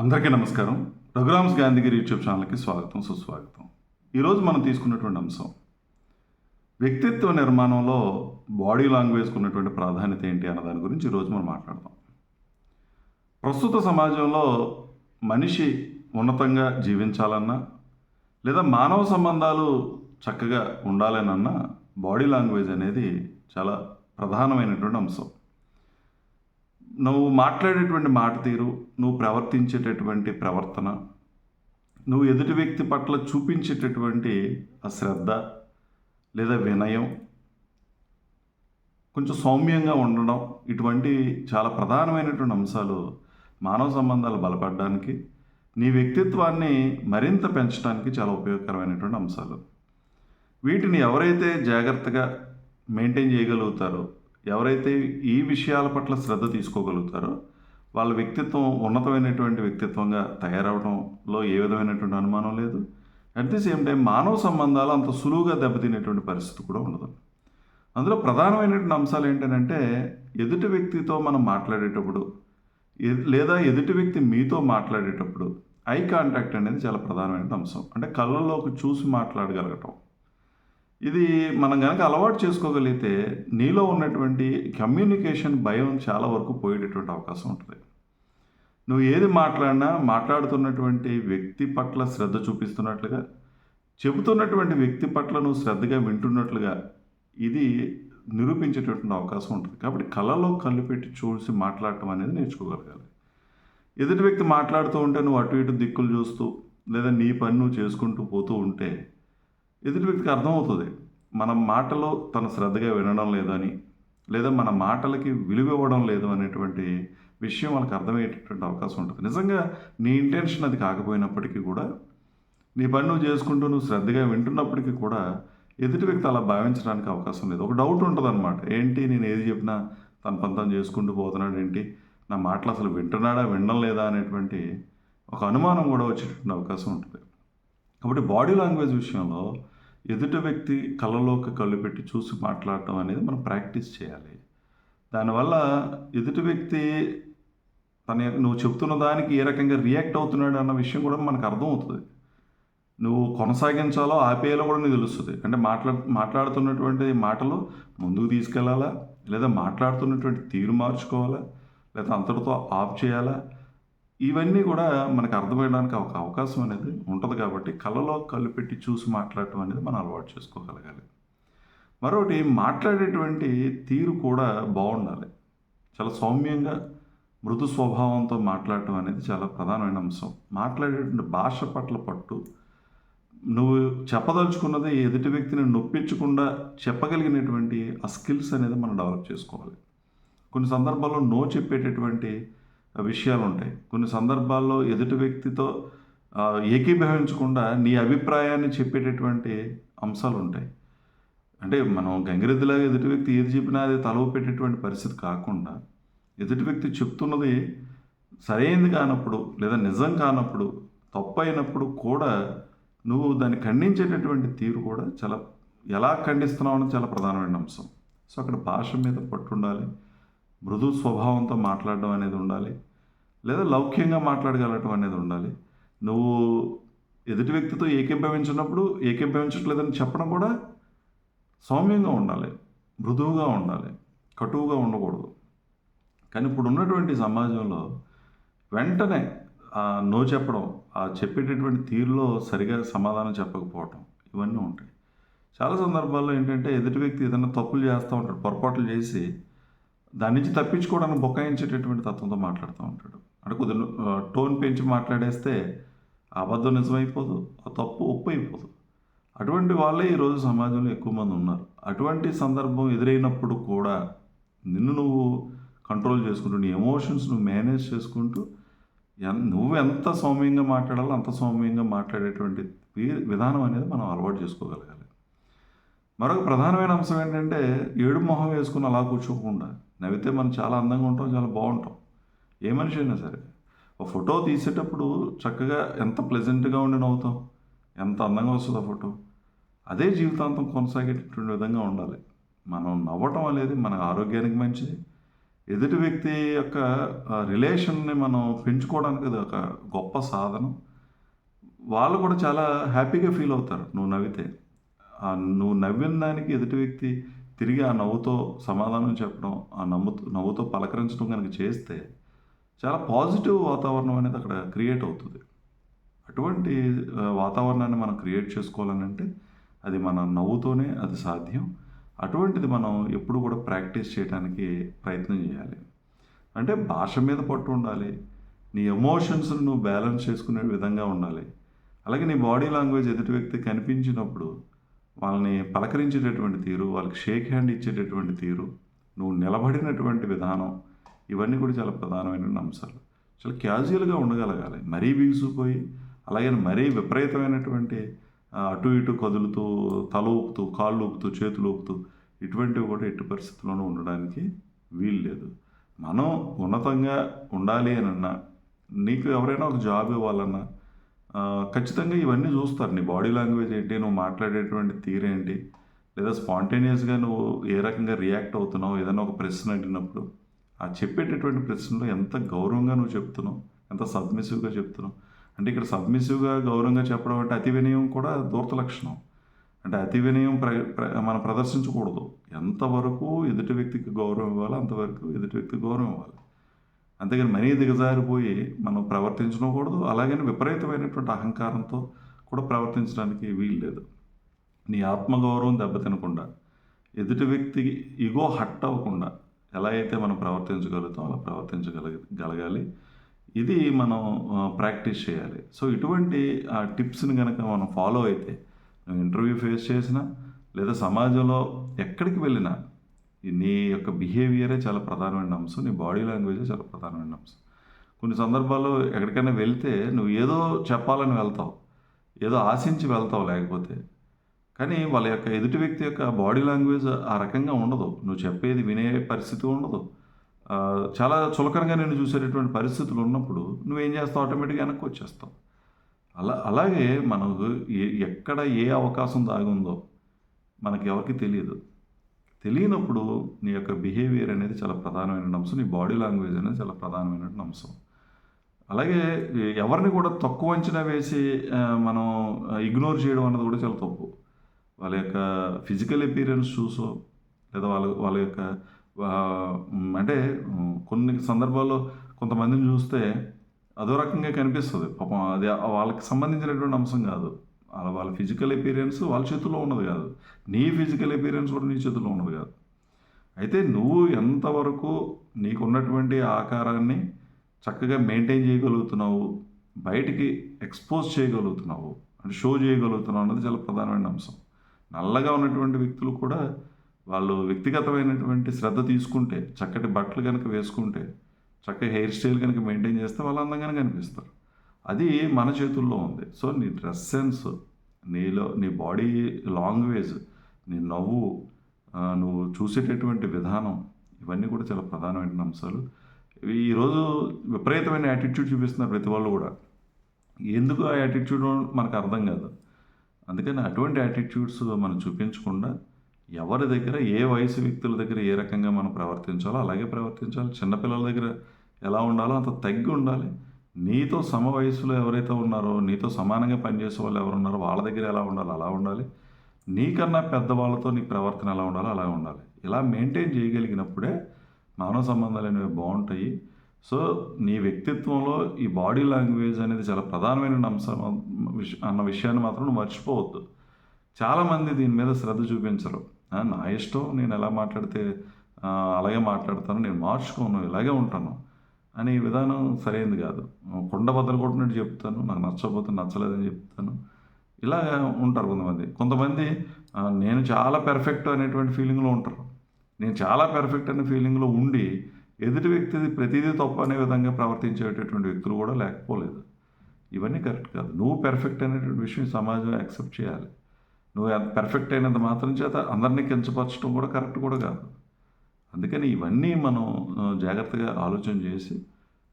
అందరికీ నమస్కారం. రఘురామ్స్ గాంధీగిరి యూట్యూబ్ ఛానల్కి స్వాగతం సుస్వాగతం. ఈరోజు మనం తీసుకున్నటువంటి అంశం వ్యక్తిత్వ నిర్మాణంలో బాడీ లాంగ్వేజ్కి ఉన్నటువంటి ప్రాధాన్యత ఏంటి అన్న దాని గురించి ఈరోజు మనం మాట్లాడదాం. ప్రస్తుత సమాజంలో మనిషి ఉన్నతంగా జీవించాలన్నా లేదా మానవ సంబంధాలు చక్కగా ఉండాలనన్నా బాడీ లాంగ్వేజ్ అనేది చాలా ప్రధానమైనటువంటి అంశం. నువ్వు మాట్లాడేటువంటి మాట తీరు నువ్వు ప్రవర్తించేటటువంటి ప్రవర్తన నువ్వు ఎదుటి వ్యక్తి పట్ల చూపించేటటువంటి ఆ శ్రద్ధ లేదా వినయం కొంచెం సౌమ్యంగా ఉండడం ఇటువంటి చాలా ప్రధానమైనటువంటి అంశాలు మానవ సంబంధాలు బలపడడానికి నీ వ్యక్తిత్వాన్ని మరింత పెంచడానికి చాలా ఉపయోగకరమైనటువంటి అంశాలు. వీటిని ఎవరైతే జాగ్రత్తగా మెయింటైన్ చేయగలుగుతారో ఎవరైతే ఈ విషయాల పట్ల శ్రద్ధ తీసుకోగలుగుతారో వాళ్ళ వ్యక్తిత్వం ఉన్నతమైనటువంటి వ్యక్తిత్వంగా తయారవడంలో ఏ విధమైనటువంటి అనుమానం లేదు. అట్ ది సేమ్ టైం మానవ సంబంధాలు అంత సులువుగా దెబ్బతినేటువంటి పరిస్థితి కూడా ఉండదు. అందులో ప్రధానమైనటువంటి అంశాలు ఏంటంటే ఎదుటి వ్యక్తితో మనం మాట్లాడేటప్పుడు ఎ- లేదా ఎదుటి వ్యక్తి మీతో మాట్లాడేటప్పుడు ఐ కాంటాక్ట్ అనేది చాలా ప్రధానమైన అంశం. అంటే కళ్ళల్లోకి చూసి మాట్లాడగలగటం. ఇది మనం కనుక అలవాటు చేసుకోగలిగితే నీలో ఉన్నటువంటి కమ్యూనికేషన్ భయం చాలా వరకు పోయేటటువంటి అవకాశం ఉంటుంది. నువ్వు ఏది మాట్లాడినా మాట్లాడుతున్నటువంటి వ్యక్తి పట్ల శ్రద్ధ చూపిస్తున్నట్లుగా చెబుతున్నటువంటి వ్యక్తి పట్ల నువ్వు శ్రద్ధగా వింటున్నట్లుగా ఇది నిరూపించేటటువంటి అవకాశం ఉంటుంది. కాబట్టి కళలో కళ్ళు పెట్టి చూసి మాట్లాడటం అనేది నేర్చుకోగలగాలి. ఎదుటి వ్యక్తి మాట్లాడుతూ ఉంటే నువ్వు అటు ఇటు దిక్కులు చూస్తూ లేదా నీ పని నువ్వు చేసుకుంటూ పోతూ ఉంటే ఎదుటి వ్యక్తికి అర్థమవుతుంది. మన మాటలో తన శ్రద్ధగా వినడం లేదని లేదా మన మాటలకి విలువ ఇవ్వడం లేదు అనేటువంటి విషయం వాళ్ళకి అర్థమయ్యేటటువంటి అవకాశం ఉంటుంది. నిజంగా నీ ఇంటెన్షన్ అది కాకపోయినప్పటికీ కూడా నీ పని నువ్వు చేసుకుంటూ నువ్వు శ్రద్ధగా వింటున్నప్పటికీ కూడా ఎదుటి వ్యక్తి అలా భావించడానికి అవకాశం లేదు. ఒక డౌట్ ఉంటుంది అనమాట ఏంటి నేను ఏది చెప్పినా తన పని తను చేసుకుంటూ పోతున్నాడు ఏంటి? నా మాటలు అసలు వింటున్నాడా వినడం లేదా అనేటువంటి ఒక అనుమానం కూడా వచ్చేటువంటి అవకాశం ఉంటుంది. కాబట్టి బాడీ లాంగ్వేజ్ విషయంలో ఎదుటి వ్యక్తి కళ్ళలోకి కళ్ళు పెట్టి చూసి మాట్లాడటం అనేది మనం ప్రాక్టీస్ చేయాలి. దానివల్ల ఎదుటి వ్యక్తి తన నువ్వు చెప్తున్న దానికి ఏ రకంగా రియాక్ట్ అవుతున్నాడు అన్న విషయం కూడా మనకు అర్థమవుతుంది. నువ్వు కొనసాగించాలో ఆపేయాలో కూడా నీకు తెలుస్తుంది. అంటే మాట్లా మాట్లాడుతున్నటువంటి మాటలు ముందుకు తీసుకెళ్ళాలా లేదా మాట్లాడుతున్నటువంటి తీరు మార్చుకోవాలా? లేదా అంతటితో ఆఫ్ చేయాలా? ఇవన్నీ కూడా మనకు అర్థమయ్యడానికి ఒక అవకాశం అనేది ఉంటుంది కాబట్టి కళ్ళలో కళ్ళు పెట్టి చూసి మాట్లాడటం అనేది మనం అలవాటు చేసుకోగలగాలి. మరొకటి మాట్లాడేటువంటి తీరు కూడా బాగుండాలి. చాలా సౌమ్యంగా మృదు స్వభావంతో మాట్లాడటం అనేది చాలా ప్రధానమైన అంశం. మాట్లాడేటువంటి భాష పట్ల పట్టు. నువ్వు చెప్పదలుచుకున్నది ఎదుటి వ్యక్తిని నొప్పించకుండా చెప్పగలిగినటువంటి ఆ స్కిల్స్ అనేది మనం డెవలప్ చేసుకోవాలి. కొన్ని సందర్భాల్లో నో చెప్పేటటువంటి విషయాలు ఉంటాయి కొన్ని సందర్భాల్లో ఎదుటి వ్యక్తితో ఏకీభవించకుండా నీ అభిప్రాయాన్ని చెప్పేటటువంటి అంశాలు ఉంటాయి అంటే మనం గంగిరెద్దులాగా ఎదుటి వ్యక్తి ఏది చెప్పినా అది తలవ పెట్టేటువంటి పరిస్థితి కాకుండా ఎదుటి వ్యక్తి చెప్తున్నది సరైనది కానప్పుడు లేదా నిజం కానప్పుడు తప్పు అయినప్పుడు కూడా నువ్వు దాన్ని ఖండించేటటువంటి తీరు కూడా చాలా ఎలా ఖండిస్తున్నావు అనేది చాలా ప్రధానమైన అంశం. సో అక్కడ భాష మీద పట్టుండాలి మృదు స్వభావంతో మాట్లాడడం అనేది ఉండాలి. లేదా లౌక్యంగా మాట్లాడగలటం అనేది ఉండాలి. నువ్వు ఎదుటి వ్యక్తితో ఏకీభవించినప్పుడు ఏకీభవించట్లేదని చెప్పడం కూడా సౌమ్యంగా ఉండాలి. మృదువుగా ఉండాలి. కటువుగా ఉండకూడదు. కానీ ఇప్పుడు ఉన్నటువంటి సమాజంలో వెంటనే ఆ నో చెప్పడం ఆ చెప్పేటటువంటి తీరులో సరిగా సమాధానం చెప్పకపోవటం ఇవన్నీ ఉంటాయి. చాలా సందర్భాల్లో ఏంటంటే ఎదుటి వ్యక్తి ఏదైనా తప్పులు చేస్తూ ఉంటాడు పొరపాట్లు చేసి దాని నుంచి తప్పించుకోవడానికి బొకాయించేటటువంటి తత్వంతో మాట్లాడుతూ ఉంటాడు. అంటే కొద్దిగా టోన్ పెంచి మాట్లాడేస్తే అబద్ధం నిజమైపోదు ఆ తప్పు ఒప్పు అయిపోదు అటువంటి వాళ్ళే ఈరోజు సమాజంలో ఎక్కువ మంది ఉన్నారు. అటువంటి సందర్భం ఎదురైనప్పుడు కూడా నిన్ను నువ్వు కంట్రోల్ చేసుకుంటూ నీ ఎమోషన్స్ నువ్వు మేనేజ్ చేసుకుంటూ ఎన్- నువ్వు ఎంత సౌమ్యంగా మాట్లాడాలో అంత సౌమ్యంగా మాట్లాడేటువంటి విధానం అనేది మనం అలవాటు చేసుకోగలగాలి. మరొక ప్రధానమైన అంశం ఏంటంటే ఏడు మొహం వేసుకుని అలా కూర్చోకుండా నవ్వితే మనం చాలా అందంగా ఉంటాం చాలా బాగుంటాం. ఏ మనిషి అయినా సరే. ఒక ఫోటో తీసేటప్పుడు చక్కగా ఎంత ప్లెజెంట్గా ఉండి నవ్వుతాం ఎంత అందంగా వస్తుంది ఆ ఫోటో. అదే జీవితాంతం కొనసాగేటటువంటి విధంగా ఉండాలి. మనం నవ్వటం అనేది మన ఆరోగ్యానికి మంచిది. ఎదుటి వ్యక్తి యొక్క రిలేషన్ని మనం పెంచుకోవడానికి అది ఒక గొప్ప సాధనం. వాళ్ళు కూడా చాలా హ్యాపీగా ఫీల్ అవుతారు నువ్వు నవ్వితే. ఆ నువ్వు నవ్విన దానికి ఎదుటి వ్యక్తి తిరిగి ఆ నవ్వుతో సమాధానం చెప్పడం ఆ నవ్వుతో నవ్వుతో పలకరించడం కనుక చేస్తే చాలా పాజిటివ్ వాతావరణం అనేది అక్కడ క్రియేట్ అవుతుంది. అటువంటి వాతావరణాన్ని మనం క్రియేట్ చేసుకోవాలనంటే అది మన నవ్వుతోనే అది సాధ్యం. అటువంటిది మనం ఎప్పుడు కూడా ప్రాక్టీస్ చేయడానికి ప్రయత్నం చేయాలి. అంటే భాష మీద పట్టు ఉండాలి. నీ ఎమోషన్స్ను నువ్వు బ్యాలెన్స్ చేసుకునే విధంగా ఉండాలి. అలాగే నీ బాడీ లాంగ్వేజ్ ఎదుటి వ్యక్తి కనిపించినప్పుడు వాళ్ళని పలకరించేటటువంటి తీరు వాళ్ళకి షేక్ హ్యాండ్ ఇచ్చేటటువంటి తీరు నువ్వు నిలబడినటువంటి విధానం ఇవన్నీ కూడా చాలా ప్రధానమైన అంశాలు. చాలా క్యాజువల్గా ఉండగలగాలి. మరీ బిగుసిపోయి అలాగే మరీ విపరీతమైనటువంటి అటు ఇటు కదులుతూ తల ఊపుతూ కాళ్ళు ఊపుతూ చేతులు ఊపుతూ ఇటువంటివి కూడా ఎట్టి పరిస్థితుల్లోనూ ఉండడానికి వీలు లేదు. మనం ఉన్నతంగా ఉండాలి అని అన్నా నీకు ఎవరైనా ఒక జాబ్ ఇవ్వాలన్నా ఖచ్చితంగా ఇవన్నీ చూస్తారు. నీ బాడీ లాంగ్వేజ్ ఏంటి నువ్వు మాట్లాడేటువంటి తీరేంటి లేదా స్పాంటేనియస్గా నువ్వు ఏ రకంగా రియాక్ట్ అవుతున్నావు ఏదైనా ఒక ప్రశ్న అడిగినప్పుడు ఆ చెప్పేటటువంటి ప్రశ్నలో ఎంత గౌరవంగా నువ్వు చెప్తున్నావు ఎంత సబ్మిసివ్గా చెప్తున్నావు? అంటే ఇక్కడ సబ్మిసివ్గా గౌరవంగా చెప్పడం అంటే అతి వినయం కూడా దూరత లక్షణం. అంటే అతి వినయం ప్ర ప్ర- మనం ప్రదర్శించకూడదు. ఎంతవరకు ఎదుటి వ్యక్తికి గౌరవం ఇవ్వాలో అంతవరకు ఎదుటి వ్యక్తికి గౌరవం ఇవ్వాలి. అంతేగాని మరీ దిగజారిపోయి మనం ప్రవర్తించకూడదు అలాగని విపరీతమైనటువంటి అహంకారంతో కూడా ప్రవర్తించడానికి వీలు లేదు. నీ ఆత్మగౌరవం దెబ్బతినకుండా ఎదుటి వ్యక్తికి ఇగో హట్ అవ్వకుండా ఎలా అయితే మనం ప్రవర్తించగలుగుతాం అలా ప్రవర్తించగల గలగాలి. ఇది మనం ప్రాక్టీస్ చేయాలి. సో ఇటువంటి ఆ టిప్స్ని కనుక మనం ఫాలో అయితే ఇంటర్వ్యూ ఫేస్ చేసినా లేదా సమాజంలో ఎక్కడికి వెళ్ళినా నీ యొక్క బిహేవియరే చాలా ప్రధానమైన అంశం. నీ బాడీ లాంగ్వేజే చాలా ప్రధానమైన అంశం. కొన్ని సందర్భాల్లో ఎక్కడికైనా వెళ్తే నువ్వు ఏదో చెప్పాలని వెళ్తావు. ఏదో ఆశించి వెళ్తావు లేకపోతే కానీ వాళ్ళ యొక్క ఎదుటి వ్యక్తి యొక్క బాడీ లాంగ్వేజ్ ఆ రకంగా ఉండదు. నువ్వు చెప్పేది వినే పరిస్థితి ఉండదు. చాలా చులకనగా నేను చూసేటటువంటి పరిస్థితులు ఉన్నప్పుడు నువ్వేం చేస్తావు? ఆటోమేటిక్గా వెనక్కి వచ్చేస్తావు. అలా అలాగే మనకు ఏ- ఎక్కడ ఏ అవకాశం దాగుందో మనకి ఎవరికి తెలియదు. తెలియనప్పుడు నీ యొక్క బిహేవియర్ అనేది చాలా ప్రధానమైన అంశం. నీ బాడీ లాంగ్వేజ్ అనేది చాలా ప్రధానమైన అంశం. అలాగే ఎవరిని కూడా తక్కువ అంచనా వేసి మనం ఇగ్నోర్ చేయడం అన్నది కూడా చాలా తప్పు. వాళ్ళ యొక్క ఫిజికల్ అపీరెన్స్ చూసో లేదా వాళ్ళ వాళ్ళ యొక్క అంటే కొన్ని సందర్భాల్లో కొంతమందిని చూస్తే అదో రకంగా కనిపిస్తుంది. పాపం అది వాళ్ళకి సంబంధించినటువంటి అంశం కాదు. వాళ్ళ వాళ్ళ ఫిజికల్ అపీరియన్స్ వాళ్ళ చేతుల్లో ఉన్నది కాదు. నీ ఫిజికల్ అపీరియన్స్ కూడా నీ చేతుల్లో ఉన్నది కాదు. అయితే నువ్వు ఎంతవరకు నీకున్నటువంటి ఆకారాన్ని చక్కగా మెయింటైన్ చేయగలుగుతున్నావు బయటికి ఎక్స్పోజ్ చేయగలుగుతున్నావు అంటే షో చేయగలుగుతున్నావు అన్నది చాలా ప్రధానమైన అంశం. నల్లగా ఉన్నటువంటి వ్యక్తులు కూడా వాళ్ళు వ్యక్తిగతమైనటువంటి శ్రద్ధ తీసుకుంటే చక్కటి బట్టలు కనుక వేసుకుంటే చక్కటి హెయిర్ స్టైల్ కనుక మెయింటైన్ చేస్తే వాళ్ళు అందంగానే కనిపిస్తారు. అది మన చేతుల్లో ఉంది. సో నీ డ్రెస్ సెన్స్ నీలో నీ బాడీ లాంగ్వేజ్ నీ నవ్వు నువ్వు చూసేటటువంటి విధానం ఇవన్నీ కూడా చాలా ప్రధానమైన అంశాలు. ఈరోజు విపరీతమైన యాటిట్యూడ్ చూపిస్తున్నారు ప్రతి వాళ్ళు కూడా. ఎందుకు ఆ యాటిట్యూడ్ మనకు అర్థం కాదు. అందుకని అటువంటి యాటిట్యూడ్స్ మనం చూపించకుండా ఎవరి దగ్గర ఏ వయసు వ్యక్తుల దగ్గర ఏ రకంగా మనం ప్రవర్తించాలో అలాగే ప్రవర్తించాలి. చిన్నపిల్లల దగ్గర ఎలా ఉండాలో అంత తగ్గి ఉండాలి. నీతో సమ వయసులో ఎవరైతే ఉన్నారో నీతో సమానంగా పనిచేసే వాళ్ళు ఎవరు ఉన్నారో వాళ్ళ దగ్గర ఎలా ఉండాలో అలా ఉండాలి. నీకన్నా పెద్దవాళ్ళతో నీ ప్రవర్తన ఎలా ఉండాలో అలా ఉండాలి. ఇలా మెయింటైన్ చేయగలిగినప్పుడే మానవ సంబంధాలు అనేవి బాగుంటాయి. సో నీ వ్యక్తిత్వంలో ఈ బాడీ లాంగ్వేజ్ అనేది చాలా ప్రధానమైన అంశం అన్న విషయాన్ని మాత్రం నువ్వు మర్చిపోవద్దు. చాలామంది దీని మీద శ్రద్ధ చూపించరు. నా ఇష్టం నేను ఎలా మాట్లాడితే అలాగే మాట్లాడతాను నేను మార్చుకోను ఇలాగే ఉంటాను అనే విధానం సరైనది కాదు. కొండ బద్దలు కొట్టినట్టు చెప్తాను నాకు నచ్చకపోతే నచ్చలేదని చెప్తాను. ఇలా ఉంటారు కొంతమంది. కొంతమంది నేను చాలా పెర్ఫెక్ట్ అనేటువంటి ఫీలింగ్లో ఉంటారు. నేను చాలా పెర్ఫెక్ట్ అనే ఫీలింగ్లో ఉండి ఎదుటి వ్యక్తిది ప్రతిదీ తప్పు అనే విధంగా ప్రవర్తించేటటువంటి వ్యక్తులు కూడా లేకపోలేదు. ఇవన్నీ కరెక్ట్ కాదు. నువ్వు పెర్ఫెక్ట్ అనేటువంటి విషయం సమాజం యాక్సెప్ట్ చేయాలి. నువ్వు పెర్ఫెక్ట్ అయినంత మాత్రం చేత అందరినీ కించపరచడం కూడా కరెక్ట్ కూడా కాదు. అందుకని ఇవన్నీ మనం జాగ్రత్తగా ఆలోచన చేసి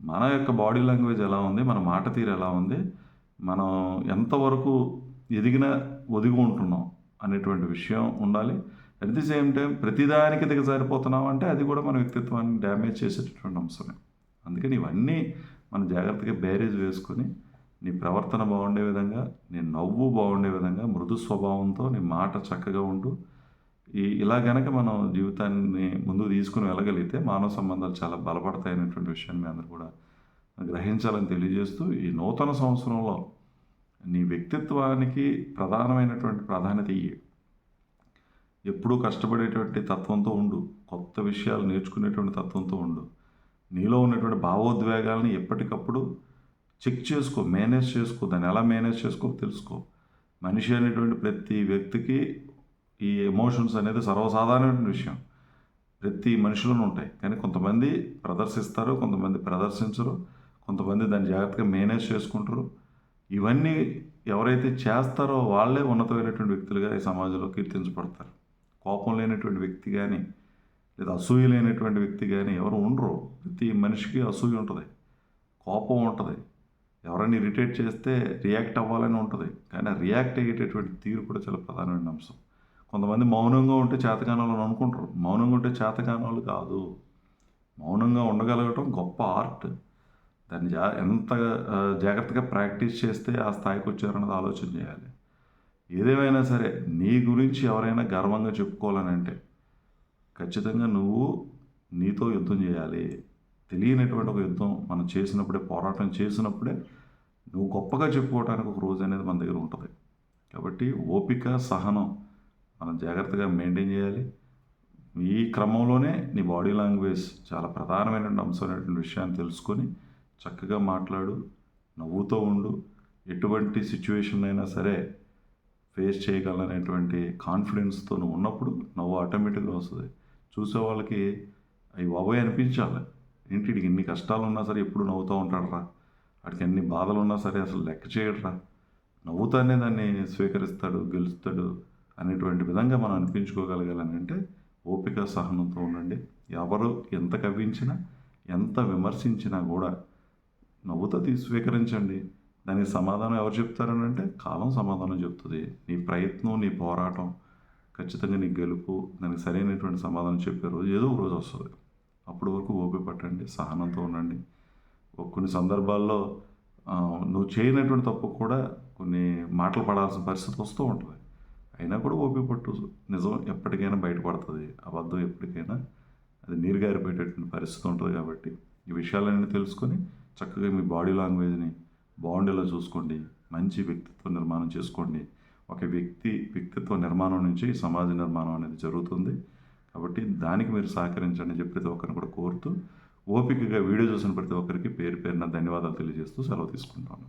మన యొక్క బాడీ లాంగ్వేజ్ ఎలా ఉంది మన మాట తీరు ఎలా ఉంది మనం ఎంతవరకు ఎదిగిన ఒదిగి ఉంటున్నాం అనేటువంటి విషయం ఉండాలి. అట్ ది సేమ్ టైం ప్రతిదానికి దిగజారిపోతున్నాం అంటే అది కూడా మన వ్యక్తిత్వాన్ని డ్యామేజ్ చేసేటటువంటి అంశమే. అందుకని ఇవన్నీ మనం జాగ్రత్తగా బ్యారేజ్ వేసుకొని నీ ప్రవర్తన బాగుండే విధంగా నీ నవ్వు బాగుండే విధంగా మృదు స్వభావంతో నీ మాట చక్కగా ఉంటూ ఈ ఇలా గనక మనం జీవితాన్ని ముందు తీసుకుని వెళ్ళగలిగితే మానవ సంబంధాలు చాలా బలపడతాయి అనేటువంటి విషయాన్ని మీ అందరూ కూడా గ్రహించాలని తెలియజేస్తూ ఈ నూతన సంవత్సరంలో నీ వ్యక్తిత్వానికి ప్రధానమైనటువంటి ప్రాధాన్యత ఇయ్యి. ఎప్పుడూ కష్టపడేటువంటి తత్వంతో ఉండు. కొత్త విషయాలు నేర్చుకునేటువంటి తత్వంతో ఉండు. నీలో ఉన్నటువంటి భావోద్వేగాలను ఎప్పటికప్పుడు చెక్ చేసుకో మేనేజ్ చేసుకో దాన్ని ఎలా మేనేజ్ చేసుకో తెలుసుకో. మనిషి అనేటువంటి ప్రతి వ్యక్తికి ఈ ఎమోషన్స్ అనేది సర్వసాధారణమైన విషయం. ప్రతి మనిషిలోనూ ఉంటాయి. కానీ కొంతమంది ప్రదర్శిస్తారు కొంతమంది ప్రదర్శించరు కొంతమంది దాన్ని జాగ్రత్తగా మేనేజ్ చేసుకుంటారు. ఇవన్నీ ఎవరైతే చేస్తారో వాళ్ళే ఉన్నతమైనటువంటి వ్యక్తులుగా ఈ సమాజంలో కీర్తించబడతారు. కోపం లేనటువంటి వ్యక్తి కానీ లేదా అసూయ లేనటువంటి వ్యక్తి కానీ ఎవరు ఉండరు. ప్రతి మనిషికి అసూయ ఉంటుంది. కోపం ఉంటుంది. ఎవరైనా ఇరిటేట్ చేస్తే రియాక్ట్ అవ్వాలని ఉంటుంది. కానీ ఆ రియాక్ట్ అయ్యేటటువంటి తీరు కూడా చాలా ప్రధానమైన అంశం. కొంతమంది మౌనంగా ఉంటే చేతకానాలు అనుకుంటారు. మౌనంగా ఉంటే చేతకానాలు కాదు. మౌనంగా ఉండగలగటం గొప్ప ఆర్ట్. దాన్ని జా ఎంత జాగ్రత్తగా ప్రాక్టీస్ చేస్తే ఆ స్థాయికి వచ్చారన్నది ఆలోచన చేయాలి. ఏదేమైనా సరే నీ గురించి ఎవరైనా గర్వంగా చెప్పుకోవాలని అంటే ఖచ్చితంగా నువ్వు నీతో యుద్ధం చేయాలి. తెలియనటువంటి ఒక యుద్ధం మనం చేసినప్పుడే పోరాటం చేసినప్పుడే నువ్వు గొప్పగా చెప్పుకోవడానికి ఒక రోజు అనేది మన దగ్గర ఉంటుంది. కాబట్టి ఓపిక సహనం మనం జాగ్రత్తగా మెయింటైన్ చేయాలి. ఈ క్రమంలోనే నీ బాడీ లాంగ్వేజ్ చాలా ప్రధానమైనటువంటి అంశమైనటువంటి విషయాన్ని తెలుసుకొని చక్కగా మాట్లాడు నవ్వుతూ ఉండు. ఎటువంటి సిచ్యువేషన్ అయినా సరే ఫేస్ చేయగలనేటువంటి కాన్ఫిడెన్స్తో నువ్వు ఉన్నప్పుడు నవ్వు ఆటోమేటిక్గా వస్తుంది. చూసే వాళ్ళకి అవి బాబోయ్ అనిపించాలి. ఏంటి వీడికి ఇన్ని కష్టాలు ఉన్నా సరే ఎప్పుడు నవ్వుతూ ఉంటాడరా? వాడికి ఎన్ని బాధలు ఉన్నా సరే అసలు లెక్క చేయడరా. నవ్వుతానే దాన్ని స్వీకరిస్తాడు గెలుస్తాడు అనేటువంటి విధంగా మనం అనిపించుకోగలగాలని అంటే ఓపిక సహనంతో ఉండండి. ఎవరు ఎంత కవ్వించినా ఎంత విమర్శించినా కూడా నవ్వుతో తీసి స్వీకరించండి. దానికి సమాధానం ఎవరు చెప్తారని అంటే కాలం సమాధానం చెప్తుంది. నీ ప్రయత్నం నీ పోరాటం ఖచ్చితంగా నీ గెలుపు దానికి సరైనటువంటి సమాధానం చెప్పే రోజు ఏదో ఒక రోజు వస్తుంది. అప్పటి వరకు ఓపిక పట్టండి సహనంతో ఉండండి. కొన్ని సందర్భాల్లో నువ్వు చేయనటువంటి తప్పు కూడా కొన్ని మాటలు పడాల్సిన పరిస్థితి వస్తూ ఉంటుంది. అయినా కూడా ఓపిక పట్టు. నిజం ఎప్పటికైనా బయటపడుతుంది. అబద్ధం ఎప్పటికైనా అది నీరు గారిపోయేటటువంటి పరిస్థితి ఉంటుంది కాబట్టి ఈ విషయాలన్నీ తెలుసుకొని చక్కగా మీ బాడీ లాంగ్వేజ్ని బాగుండేలా చూసుకోండి మంచి వ్యక్తిత్వ నిర్మాణం చేసుకోండి. ఒక వ్యక్తి వ్యక్తిత్వ నిర్మాణం నుంచి సమాజ నిర్మాణం అనేది జరుగుతుంది. కాబట్టి దానికి మీరు సహకరించండి అని చెప్పి ప్రతి ఒక్కరిని కూడా కోరుతూ ఓపికగా వీడియో చూసిన ప్రతి ఒక్కరికి పేరు పేరున ధన్యవాదాలు తెలియజేస్తూ సెలవు తీసుకుంటాను